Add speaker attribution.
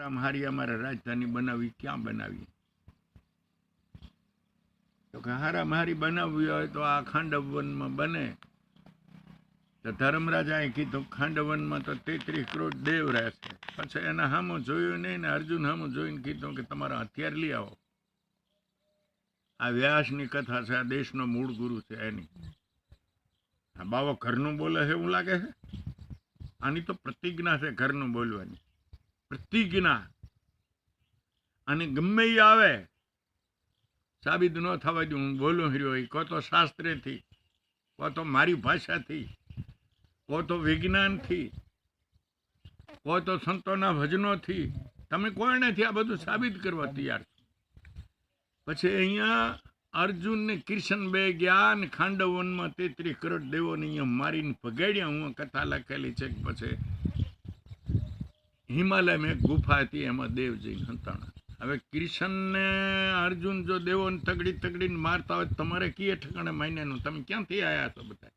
Speaker 1: આમ હારી અમારે રાજધાની બનાવી, ક્યાં બનાવી તો કે હારા હારી બનાવવી હોય તો આ ખાંડવવનમાં બને. તો ધર્મરાજાએ કીધું, ખાંડવનમાં તો તેત્રીસ કરોડ દેવ રહેશે. પછી એના હામો જોયું નહીં ને અર્જુન હામો જોઈને કીધું કે, તમારા હથિયાર લઈ આવો. આ વ્યાસની કથા છે, આ દેશનો મૂળ ગુરુ છે એની. આ બાવો ઘરનું બોલે છે એવું લાગે છે? આની તો પ્રતિજ્ઞા છે ઘરનું બોલવાની. પ્રતિજ્ઞા. અને ગમે એ આવે, સાબિત ન થવા દઉં હું બોલું રહ્યો એ કો તો શાસ્ત્રેથી, કહો તો મારી ભાષાથી કો તો વિજ્ઞાનથી કો તો સંતોના ભજનોથી. તમે કોઈનેથી આ બધું સાબિત કરવા તૈયાર પછી અહીંયા અર્જુન ને કૃષ્ણ બે ગયા ને ખાંડવનમાં તેત્રીસ કરોડ દેવોને અહીંયા મારીને ભગાડ્યા. હું કથા લખેલી છે પછી હિમાલયમાં એક ગુફા હતી, એમાં દેવજી હંતાણા હવે કૃષ્ણને અર્જુન જો દેવોને તગડી તગડીને મારતા હોય તમારે કીએ ઠકાણે માન્યાનું? તમે ક્યાંથી આયા છો બધા?